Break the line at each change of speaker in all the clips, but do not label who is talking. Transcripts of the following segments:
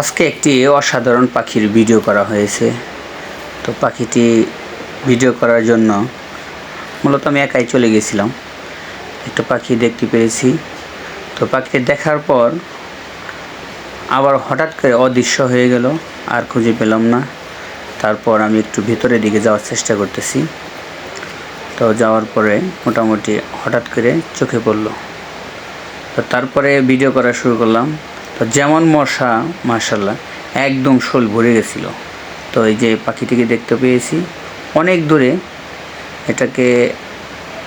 আজকে একটি অসাধারণ পাখির ভিডিও করা হয়েছে। তো পাখিটি ভিডিও করার জন্য মূলত আমি একাই চলে গেছিলাম। একটা পাখি দেখতে পেয়েছি। তো পাখিটি দেখার পর আবার হঠাৎ করে অদৃশ্য হয়ে গেল, আর খুঁজে পেলাম না। তারপর আমি একটু ভিতরের দিকে যাওয়ার চেষ্টা করতেছি। তো যাওয়ার পরে মোটামুটি হঠাৎ করে চোখে পড়ল। তো তারপরে ভিডিও করা শুরু করলাম। তো যেমন মশা মার্শাল্লাহ একদম শোল ভরে গেছিল। তো এই যে পাখিটিকে দেখতে পেয়েছি, অনেক দূরে এটাকে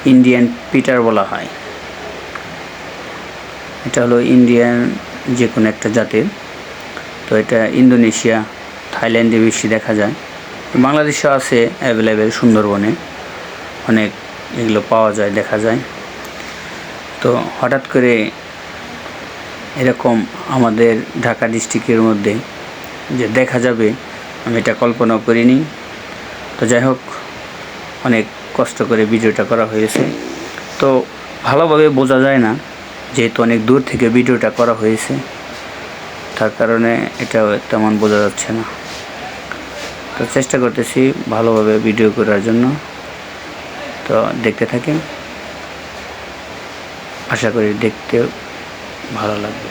ইন্ডিয়ান পিটার বলা হয়। এটা হলো ইন্ডিয়ান যে কোনো একটা জাতের। তো এটা ইন্দোনেশিয়া, থাইল্যান্ডে বেশি দেখা যায়। বাংলাদেশেও আছে অ্যাভেলেবেল সুন্দরবনে। অনেক এগুলো পাওয়া যায়, দেখা যায়। তো হঠাৎ করে এরকম আমাদের ঢাকা ডিস্ট্রিক্টের মধ্যে যে দেখা যাবে, আমি এটা কল্পনাও করিনি। তো যাই হোক, অনেক কষ্ট করে ভিডিওটা করা হয়েছে। তো ভালোভাবে বোঝা যায় না, যেহেতু অনেক দূর থেকে ভিডিওটা করা হয়েছে, তার কারণে এটা তেমন বোঝা যাচ্ছে না। তো চেষ্টা করতেছি ভালোভাবে ভিডিও করার জন্য। তো দেখতে থাকেন। আশা করি দেখতে ভালো লাগবে।